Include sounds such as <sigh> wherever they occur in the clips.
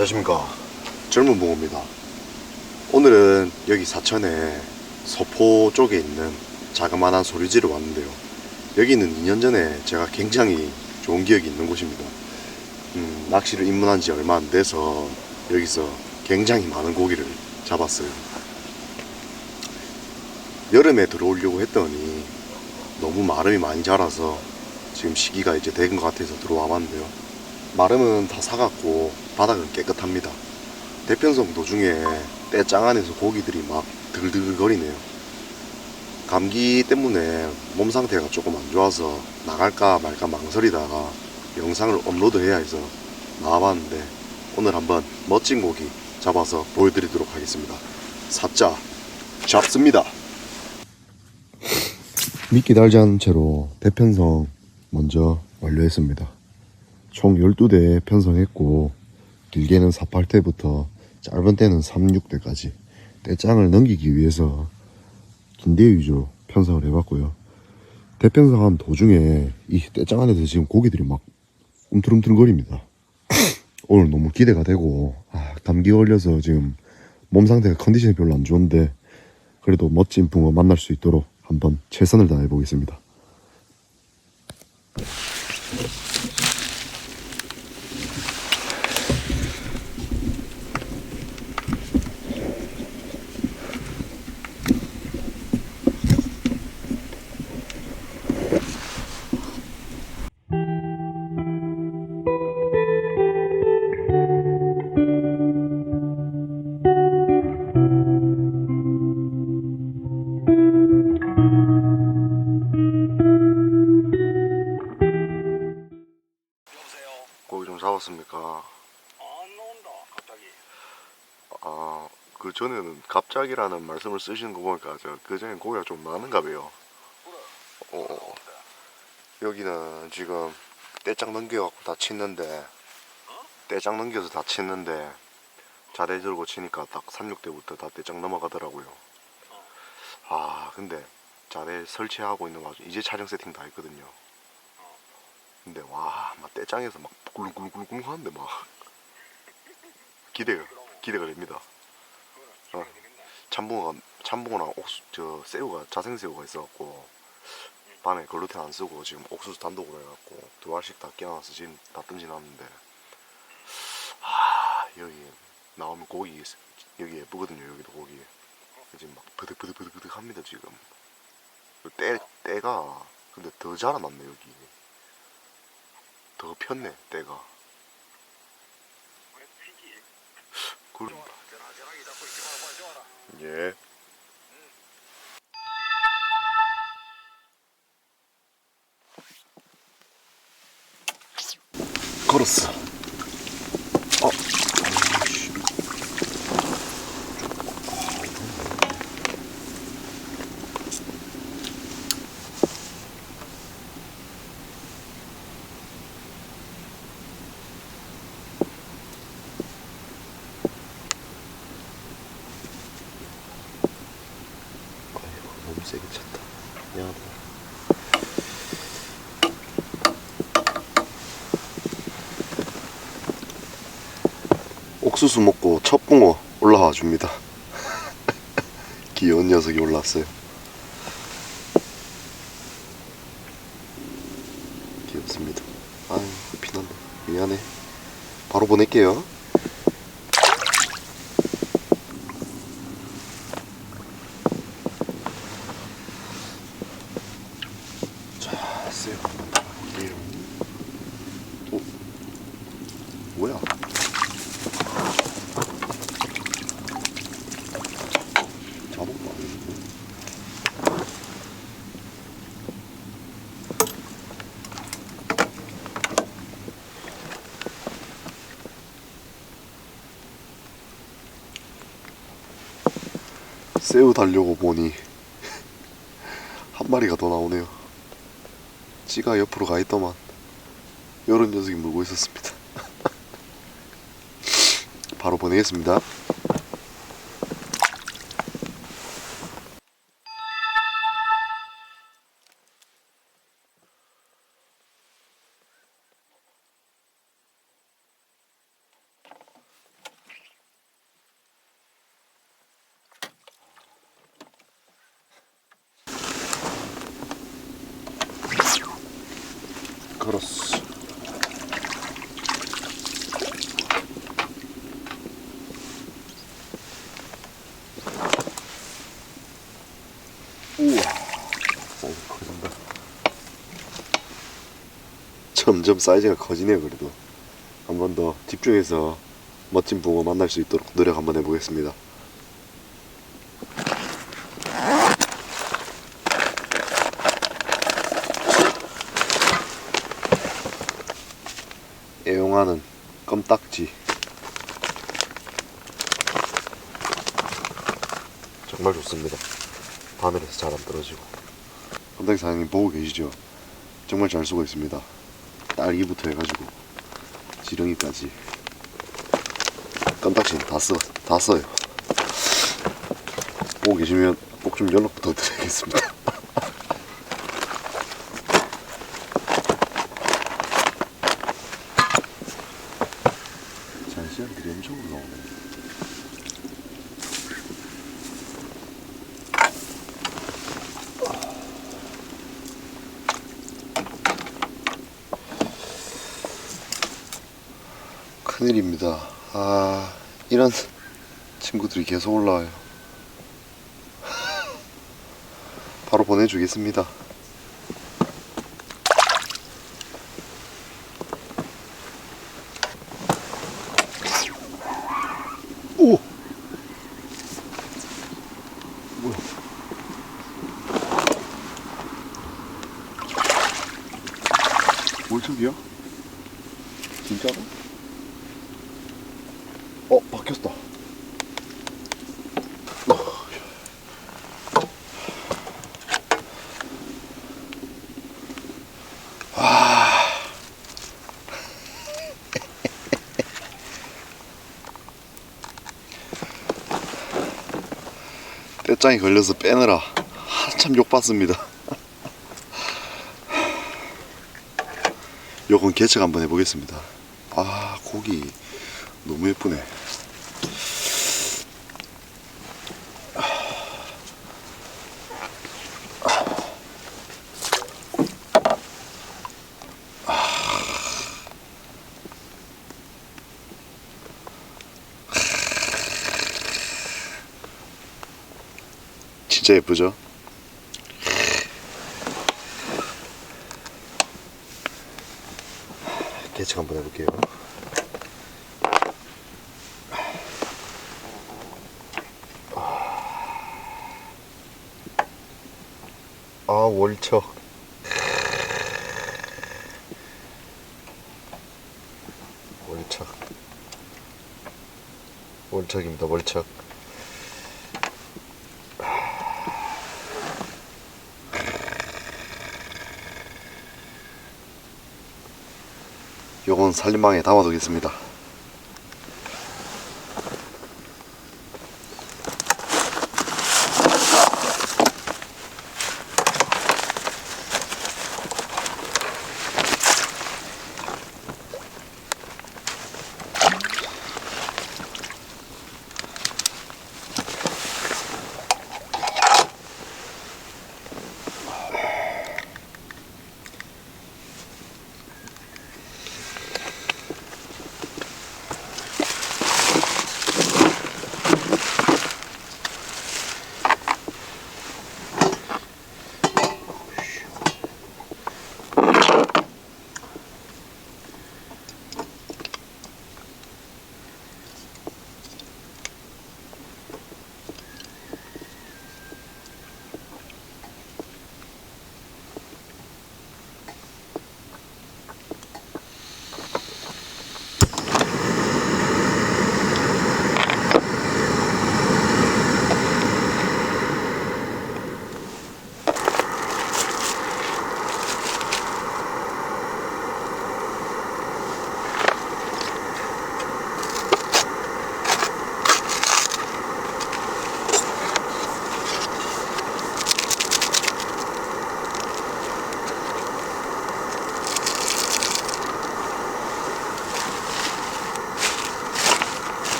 안녕하십니까. 젊은 붕어입니다. 오늘은 여기 사천에 서포 쪽에 있는 자그마한 소리지를 왔는데요. 여기는 2년 전에 제가 굉장히 좋은 기억이 있는 곳입니다. 음, 낚시를 입문한 지 얼마 안 돼서 여기서 굉장히 많은 고기를 잡았어요. 여름에 들어오려고 했더니 너무 마름이 많이 자라서 지금 시기가 이제 된 것 같아서 들어와 봤는데요 마름은 다 사갔고 바닥은 깨끗합니다. 대편성 도중에 떼짱 안에서 고기들이 막 드글드글거리네요. 감기 때문에 몸 상태가 조금 안 좋아서 나갈까 말까 망설이다가 영상을 업로드해야 해서 나와봤는데 오늘 한번 멋진 고기 잡아서 보여드리도록 하겠습니다. 사자 잡습니다. 미끼 달지 않은 채로 대편성 먼저 완료했습니다. 총 12대 편성했고 길게는 48대부터 짧은 때는 36대까지 떼짱을 넘기기 위해서 긴대 위주로 편성을 해봤고요. 대편성한 도중에 이 떼짱 안에서 지금 고기들이 막 움틀움틀거립니다. <coughs> 오늘 너무 기대가 되고 아, 감기 걸려서 지금 몸 상태가 컨디션이 별로 안 좋은데 그래도 멋진 붕어 만날 수 있도록 한번 최선을 다해 보겠습니다. 그 전에는 갑자기라는 말씀을 쓰시는 거 보니까 저 그전에 고기가 좀 많은가 봐요. 그래. 어, 여기는 지금 떼짱 넘겨갖고 다 치는데 떼짱 넘겨서 다 치는데 자대 들고 치니까 딱 36대부터 다 떼짱 넘어가더라고요. 아, 근데 자대 설치하고 있는 와중에 이제 촬영 세팅 다 했거든요. 근데 와, 막 떼짱에서 막 굴굴굴굴 하는데 막 <laughs> 기대가 기대가 됩니다. 어. 참붕어가 참붕어랑 옥수 저 새우가 자생 새우가 있어갖고 밤에 글루텐 안 쓰고 지금 옥수수 단독으로 해갖고 두 알씩 다 끼워놔서 지금 다 던지놨는데 아 여기 나오면 고기 여기 예쁘거든요 여기도 고기. 지금 막 버득버득버득버득 합니다 지금. 때 때가 근데 더 자라났네 여기. 더 폈네 때가? 그럼 전화 전화기 잡고 있지 마. 빨리 전화라. 예. 걸었어. 어 세게 쳤다. 미안하다. 옥수수 먹고 첫 붕어 올라와 줍니다. <laughs> 귀여운 녀석이 올라왔어요. 귀엽습니다. 아유 피난다. 미안해. 바로 보낼게요 자, 세요. 볼게요. 어? 뭐야? 잡은 거 아니고? 새우 달려고 보니 <laughs> 한 마리가 더 나오네요. 찌가 옆으로 가 있더만 이런 녀석이 물고 있었습니다. <laughs> 바로 보내겠습니다. 걸었어. 우와, 사이즈 커진다. 점점 사이즈가 커지네요, 그래도. 한 번 더 집중해서 멋진 붕어 만날 수 있도록 노력 한번 해보겠습니다. 애용하는 껌딱지. 정말 좋습니다. 바늘에서 잘 안 떨어지고. 껌딱지 사장님 보고 계시죠? 정말 잘 쓰고 있습니다. 딸기부터 해가지고 지렁이까지. 껌딱지는 다, 써, 다 써요. 보고 계시면 꼭 좀 연락 부탁드리겠습니다 잔시한들이 엄청 올라오네. 큰일입니다. 아, 이런 친구들이 계속 올라와요. <laughs> 바로 보내주겠습니다. 오! 뭐야? 월척이야? 진짜로? 어, 바뀌었다. 떼짱이 걸려서 빼느라 한참 욕받습니다. <laughs> 요건 개척 한번 해보겠습니다. 아 고기 너무 예쁘네. 진짜 예쁘죠? 개척 한번 해볼게요. 아 월척. 월척. 월척입니다. 월척. 살림망에 담아두겠습니다.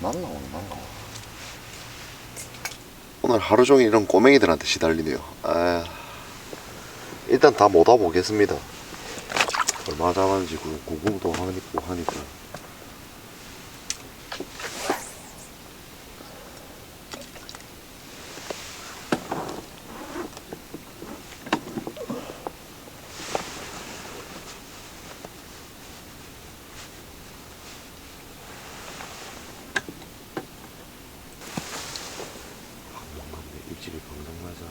날라오네 날라와 오늘 하루 종일 이런 꼬맹이들한테 시달리네요. 아 일단 다 못 와보겠습니다. 얼마 잡았는지 구- 궁금도 하니까 하니까 뭔가 내 입질이 방송하자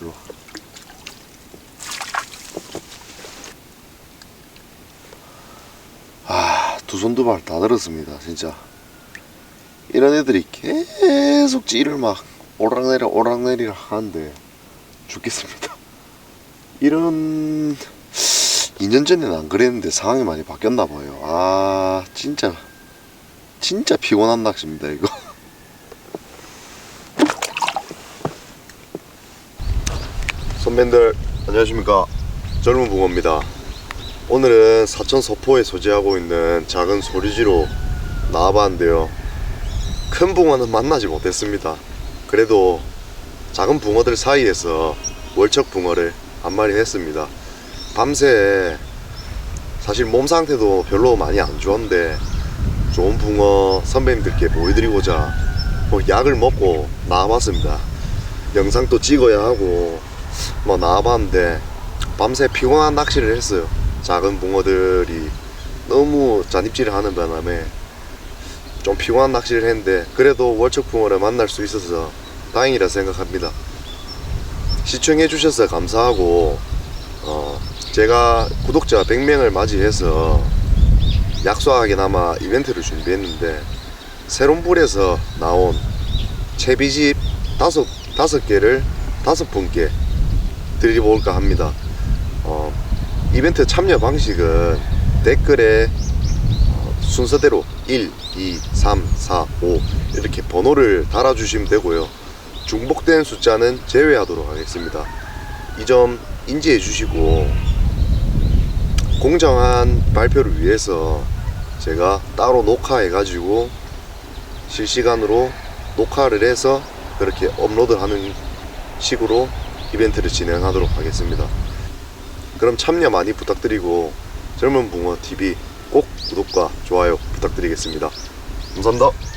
일로 와. 아, 두 손두발 다 들었습니다, 진짜. 이런 애들이 계속 찌를 막 오락내려 오락내리를 하는데 죽겠습니다. 이런 2년 전에는 안 그랬는데 상황이 많이 바뀌었나 봐요. 아, 진짜 진짜 피곤한 낚시입니다, 이거. <laughs> 선배들 안녕하십니까 젊은 붕어입니다 오늘은 사천 서포에 소재하고 있는 작은 소리지로 나와봤는데요. 큰 붕어는 만나지 못했습니다. 그래도 작은 붕어들 사이에서 월척 붕어를 한 마리 했습니다. 밤새 사실 몸 상태도 별로 많이 안 좋은데 좋은 붕어 선배님들께 보여드리고자 뭐 약을 먹고 나와봤습니다. 영상도 찍어야 하고 뭐 나와봤는데 밤새 피곤한 낚시를 했어요. 작은 붕어들이 너무 잔입질을 하는 바람에 좀 피곤한 낚시를 했는데 그래도 월척 붕어를 만날 수 있어서 다행이라 생각합니다. 시청해 주셔서 감사하고 어, 제가 구독자 100명을 맞이해서 약소하게나마 이벤트를 준비했는데 새로운 불에서 나온 채비집 다섯 다섯 개를 다섯 분께 드려볼까 합니다. 어, 이벤트 참여 방식은 댓글에 어, 순서대로 1, 2, 3, 4, 5 이렇게 번호를 달아주시면 되고요. 중복된 숫자는 제외하도록 하겠습니다. 이 점 인지해 주시고 공정한 발표를 위해서 제가 따로 녹화해 가지고 실시간으로 녹화를 해서 그렇게 업로드하는 식으로 이벤트를 진행하도록 하겠습니다. 그럼 참여 많이 부탁드리고 젊은 붕어 TV 꼭 구독과 좋아요 부탁드리겠습니다. 감사합니다.